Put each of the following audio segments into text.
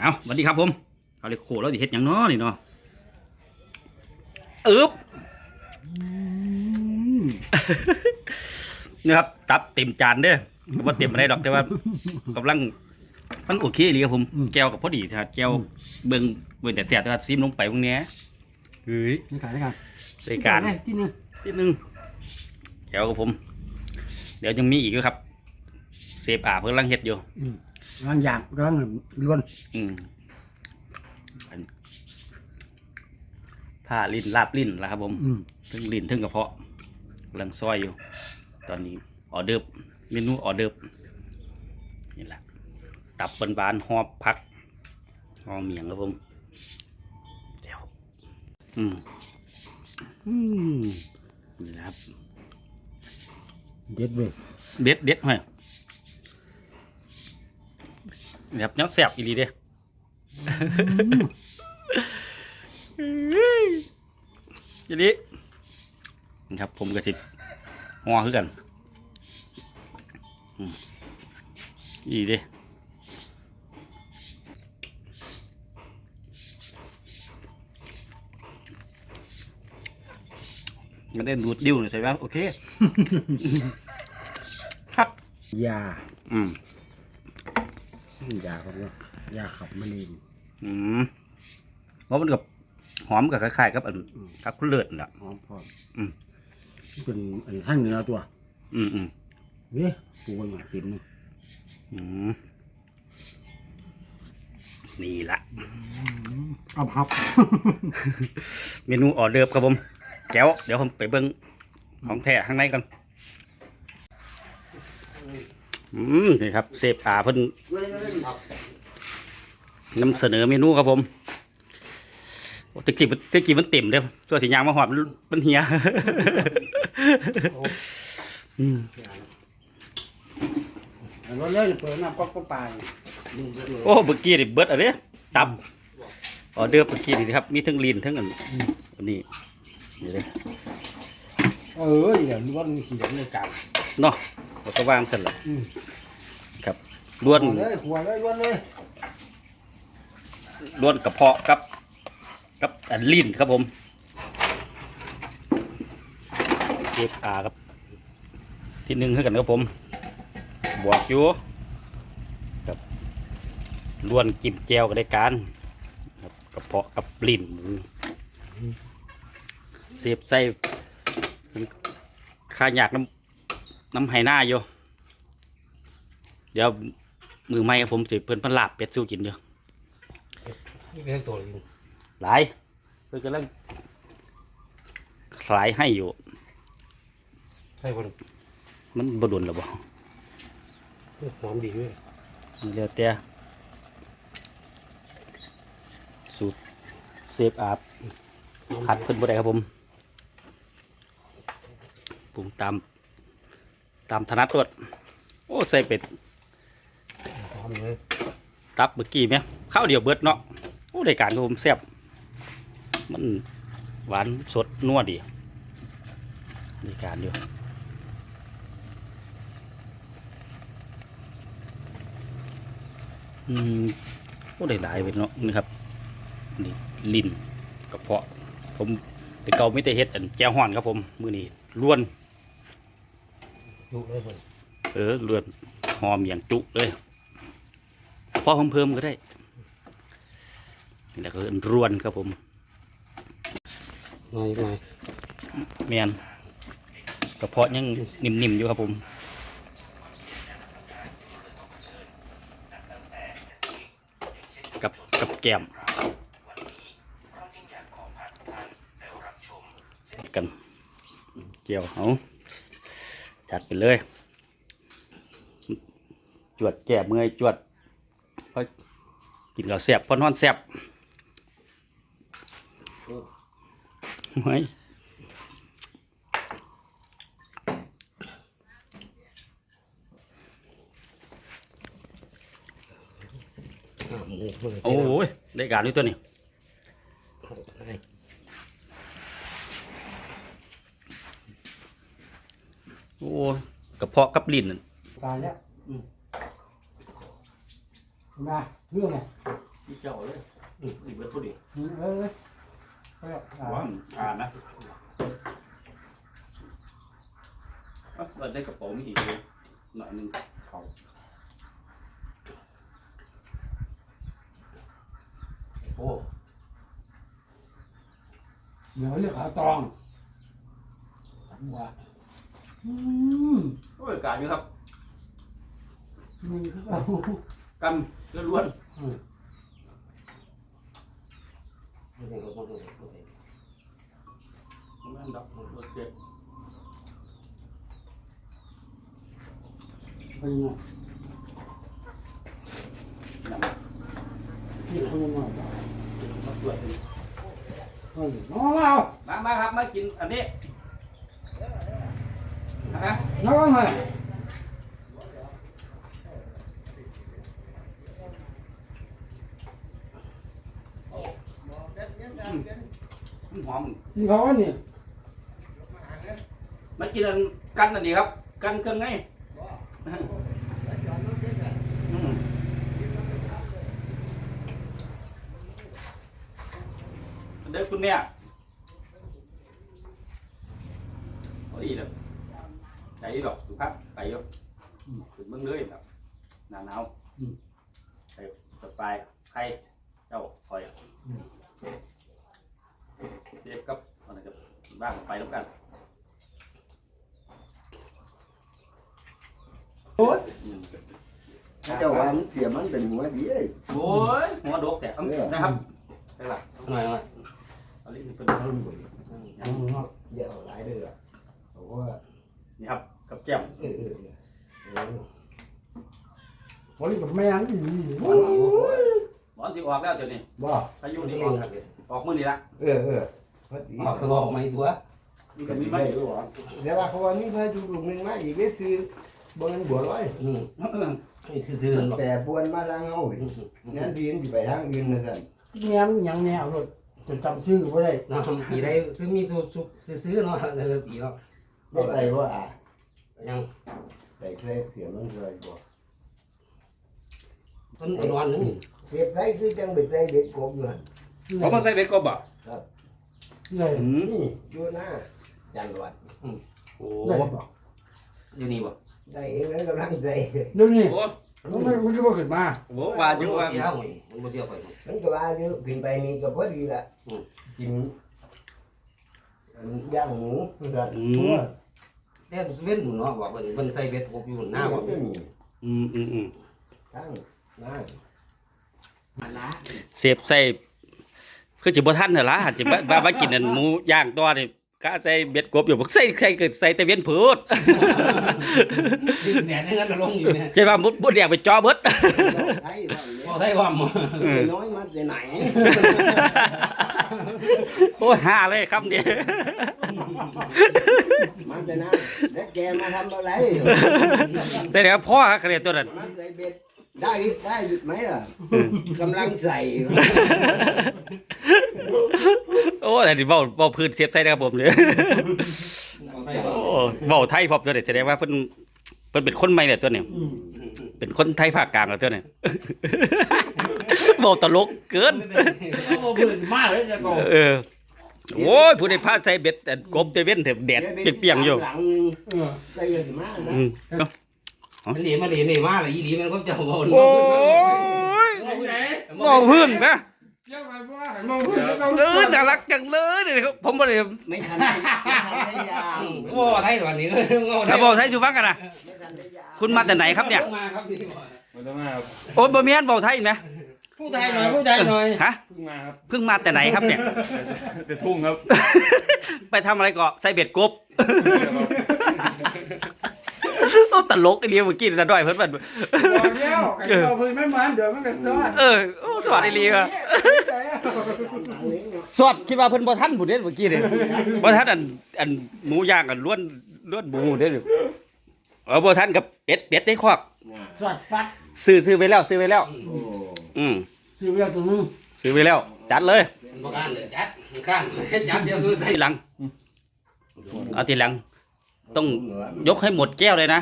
เอาสวัสดีครับผมเอาเลยโคแล้วดิเฮ็ดหยังเนาะนี่เนาะอึ๊บนี่ครับตับเต็มจานเด้อก็บ่เต็มอะไรดอกแต่ว่ากำลังมันโอเคเลยครับผมแก้วกับพอดีถ้าแก้วเบิ่งเบิ่งแต่เสียแต่ว่าซิมลงไปพวกเนี้ยเฮ้ยนี่ขายได้กันรายการที่นึงนิดนึงแก้วกับผม เดี๋ยวยังมีอีกอยู่ครับเซฟอาเพิ่งกำลังเฮ็ดอยู่ กำลังย่างกำลังล้วนอืมอันผ้าลิ้นลาบลิ้นแล้วครับ ผมอืมทึงลิ้นทึงกระเพาะกำลังซอยอยู่ ตอนนี้ออเดิร์ฟเมนูออเดิร์ฟนี่แหละตับเป็นบานๆหอบพักหอมเมียงครับผมเดี๋ยวอืมอืมนี่นะครับ เด็ดเว้ยเด็ดเด็ดหน่อย นี่ครับยังแสบอีหลีเด้ทีนี้นี่ครับ ผมกับสิหัวคือกันอืมอีเด้มันได้ดูดดิ้วหน่อยใช่ไหมโอเคครับยาอืม ยาครับเนี่ยยาขับมะเร็งอืมเพราะมันกับหอมกับคล้ายๆกับอันกับคุณเลิศนั่นแหละหอมพร้อมอืมนี่เป็นอันนี้ท่านเนื้อตัวอืมอืมเว้ยตัวหน่อยเต็มเลยอืมนี่ละเอาครับ เมนูออเดิร์ฟครับผมแก้วเดี๋ยวผมไปเบิ้งของแท้ข้างในกัน อืมนี่ครับเซฟอาเพิ่นนำเสนอเมนูครับผมโอ้ตะกี้มันตะกี้มันเต็มเด้อตัวสียางมาหอดมันมันเหียอืมรถเลยเปิดน้ำก๊อกก็ปลาโอ้เมื่อกี้นี่เบิดอะไรตับออเดิร์ฟเมื่อกี้นี่ครับ มีทั้งลีนทั้งอันอันนี้นี่เลยเออเดี๋ยวล้วนมีสีเหลืองในกลางเนาะ เราก็วางเสร็จแล้วอืมครับล้วนหัวเลยหัวเลยล้วนเลยล้วนกระเพาะกับกับอันลีนครับผมเซฟอาครับ ที่หนึ่งให้กันครับผมบวกอยู่ครับล้วนกิมแจวก็ได้การครับกระเพาะกับลีนเสียบใส่ข้าอยากน้ำ น้ำไหหน้าอยู่ เดี๋ยวมือไม้ผมสิเพิ่นเพันลาบเป็ดสู้กินอยู่นี่เป็นตัวลิงหลายเพื่อนกำลังคลายให้อยู่ใช่คนมันบดุนหรือบ่หอมดีด้วยเดี๋ยวแต่สูตรเซฟอาบผัดเพิ่นบ่ได้ครับผมปรุงตาม ตามถนัดตัวโอ้ใส่เป็ดหอมเลยตับเมื่อกี้ไหมข้าวเดียวเบิดเนาะโอ้ได้การครับผมแซ่บมันหวานสดนัวดีได้การอยู่อืมโอ้ได้หลายเว้ยเนาะนี่ครับนี่ลิ้นกระเพาะผมแต่เก่าไม่ได้เฮ็ดอันแจ้วฮ้อนครับผมมื้อนี้ล้วน ดุเลยคนเออล้วนหอมอย่างจุเลยพอเพิ่มๆก็ได้นี่แหละก็คือรวนครับผมน้อยหน่อยเมียนกระเพาะยังนิ่มๆอยู่ครับผมกับกับแก้มกันเกี่ยวเอา จัดไปเลย จวดแก้เมื่อยจวดพอกินข้าวแซ่บพอนอนแซ่บเฮ้ยหมูเพิ่งโอ้ยได้การด้วยตัวนี้ โอ้ยกระเพาะกับลิ้นนั่นตายแล้วอืมมาเรื่องไงเจ้าเลยอืมสิเบิดพอดีเออเออหวานอ่านนะเอ้าเราได้กระเป๋ามีอีกเลยหน่อยหนึงเขาโอ้เดี๋ยวเรียกขาตองจังหวะ อืมโอ้ยอากาศอยู่ครับมีคือเอากำล้วนไม่ใช่ก็ต้องดูๆนั่นดอกรถเจ็บไปยังไงนั่นนี่เขายังไงมาตรวจดูเฮ้ยน้องเรามามาครับมากินอันนี้ นะน้องไงหอมกินเขาอันนี้มากินอันกันอันนี้ครับกันเครื่อ ใจดอกสุภาพไปอยถึงเมืองเลยแบบหนาวหนาวใส่สบายใครเจ้าคอยเสียบกับอะไรกับบ้างไปแล้วกันอืม เจ้าว่ามันเสียมันเป็นหัวดีเอ้ยโอ้ยหัวดกแต่เอานะครับไปละหน่อยหน่อยเอาลิ้นเป็นน้องเนาะเดี๋ยวหลายเด้อเพราะว่านี่ครับกับ แก้มเออเออเออโอ้ยแบบแม่งอีนี่หมอนหมอนสิออกแล้วเดี๋ยวนี้บ่พายุนี่ออกออกมื้อนี้ละเออเออพอดีออกคือบอกไม่ตัวนี่ก็ก็มีไม่ไม่รู้หรอเดี๋ยวว่าเขาว่ามีพายุลูกหนึงมาอีกนี่คือบนบัวลอยอืมไม่ซื่อๆหรอแต่บวนมาทางเฮาอีกงั้นทีนสิไปทางอื่นนะท่านแม่มันยังแนวรถจะจำชื่อไ่ได้น้ำปีได้คือมีตัวซุปซื้อเนาะเออปีเนาะบ่ได้ว่อะ ยังแต่เคยเสียมันเคยบ่ต้นไอ้นอนนี่เสียบได้คือจังไปใส่เบ็ดกบอยู่หั่นเขามาใส่เบ็ดก็บ่ได้อืมนี่อยู่หน้าจังหวัดโอ้ได้บอกอยู่นี่บ่ได้เองนั้นกำลังใจเดี๋ยวนี้โหมันไม่มันก็บ่ขึ้นมาโหว่าอยู่ว่าเที่ยวมันบ่เที่ยวไปมันก็ว่าอยู่ขึ้นไปนี่ก็พอดีละกินอันย่างหมูนั่นอืเพราะมว่า แต่เว้นหมูเนาะบอกว่ามันใส่เบ็ดกบอยู่หน้าบ่ก็มีอืมอืมอืมตั้งหน้าอันละเสียบใส่คือจิบ่ทันน่ะล่ะหันสิว่าว่ากินอันหมูย่างตัวนี่ ก็ใส่เบ็ดกบอยู่บ่ใส่ใส่ก็ใส่แต่เวียนผืดดินแหน่นี่งั้นลงอยู่เนี่ยใช่ว่าบ่บ่แดกไปจ่อเบิดไทยบ้านบ่เนี่ยได้ว่าหมอน้อยมาแต่ไหนโอ้ยหาเลยครับเนี่ยมาแต่นั้นแล้วแกมาทำอะไรแต่เดี๋ยวพ่อครับคะแนนตัวนั้นมาใส่เบ็ด ได้ได้ไหมล่ะกำลังใส่โอ้แต่ที่เว้าเว้าพื้นเสียบใส่นะครับผมเลยโอ้เว้าไทยพร้อมตัวนี้แสดงว่าเพิ่นเพิ่นเป็นคนใหม่เนี่ยตัวนี้เป็นคนไทยภาคกลางแล้วตัวนี้เว้าตลกเกินเขาบ่ขึ้นมาเลยจะโกเออโอ้ยผู้ใดพาใส่เบ็ดแต่กบเตเว้นเถอะแดดเปรียงๆอยู่หลังนึงเออใส่กัน มานะอืมมันหลีมาหลีนี่มาเลยอีหลีมันก็จะบ่โอ้ยไหนเว้าพื้นนะเจ้าไปว่าให้มองพื้นแล้วเออน่ารักจังเลยเนี่ยผมบ่ได้ไม่ทันได้ไม่ทันได้ยางโอ้ไทยวันนี้ถ้าบอกไทยสิฟังกันนะไม่ทันได้ยางคุณมาแต่ไหนครับเนี่ยมาครับนี่บ่มันต้องมาครับโอ้ยบ่แม่นเว้าไทยนะผู้ไทยหน่อยผู้ไทยหน่อยฮะเพิ่งมาครับเพิ่งมาแต่ไหนครับเนี่ยแต่ทุ่งครับ ไปทำอะไรก็ใส่เบ็ดกบ โอ้ตลกไอ้เดียวเมื่อกี้นะด้อยเพิ่นมันบอกแล้วไอ้เราพื้นไม่มันเดี๋ยวมันก็ซอดเออโอ้สวัสดีลีว่ะหลังนี้เนาะสวัสดคิดว่าเพิ่นบ่ทันผู้เด้เมื่อกี้นี่บ่ทันอันอันหมูย่างกันล้วนล้วนหมูเด้อเออบ่ทันกับเป็ดเป็ดในคอกสอดฟัดซื้อซื้อไว้แล้วซื้อไว้แล้วโอ้อืมซื้อเวลาตัวนึงซื้อไว้แล้ว จัดเลยบ่การจัดข้างจัดเดี๋ยวคือใส่ทีหลังเอาทีหลัง ต้องยกให้หมดแก้วเลยนะ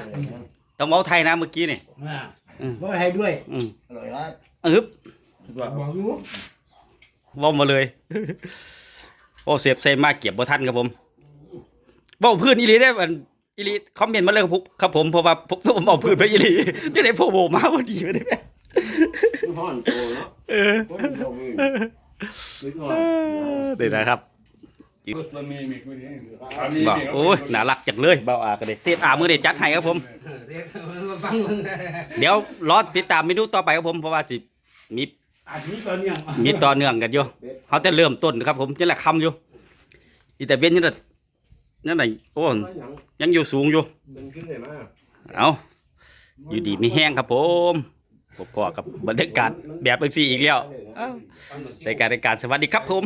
ต้องเว้าไทยนะเมื่อกี้นี่อ่าก็ให้ด้วยอืมอร่อยครับอึ๊บบอกอยู่เว่ามาเลยโอ้เสียบใส่มาเก็บบ่ทันครับผมเว้าพื้นอีหลีได้อมันอีหลีคอมเมนต์มาเลยครับผมครับผมเพราะว่าผมผมเอาพื้นไปอีหลีจะได้โผล่มาพอดีไม่ได้แม่ห่อนโตเนาะเออคนบ่มีนึกว่าเดี๋ยวนะครับ มันมีมีคุยนี่บอกโอ้ยน่ารักจังเลยเบาอาก็ได้เซฟอามือได้จัดให้ครับผม เด็กมาฟังมึงเดี๋ยวรอติดตามเมนูต่อไปครับผมเพราะว่าสิมีอาจมีตอนเนี้ยมีต่อเนื่องกันอยู่เขาจะเริ่มต้นครับ ผมนี่แหละคำอยู่อีแต่เว้นนี่น่ะนั่นไหนโอ้หยังยังอยู่สูงอยู่มันขึ้นได้มาเอาอยู่ดีไม่แห้งครับผมพอๆกับบรรยากาศแบบเอ็กซีอีกแล้วเอ้าในการในการสวัสดีครับผม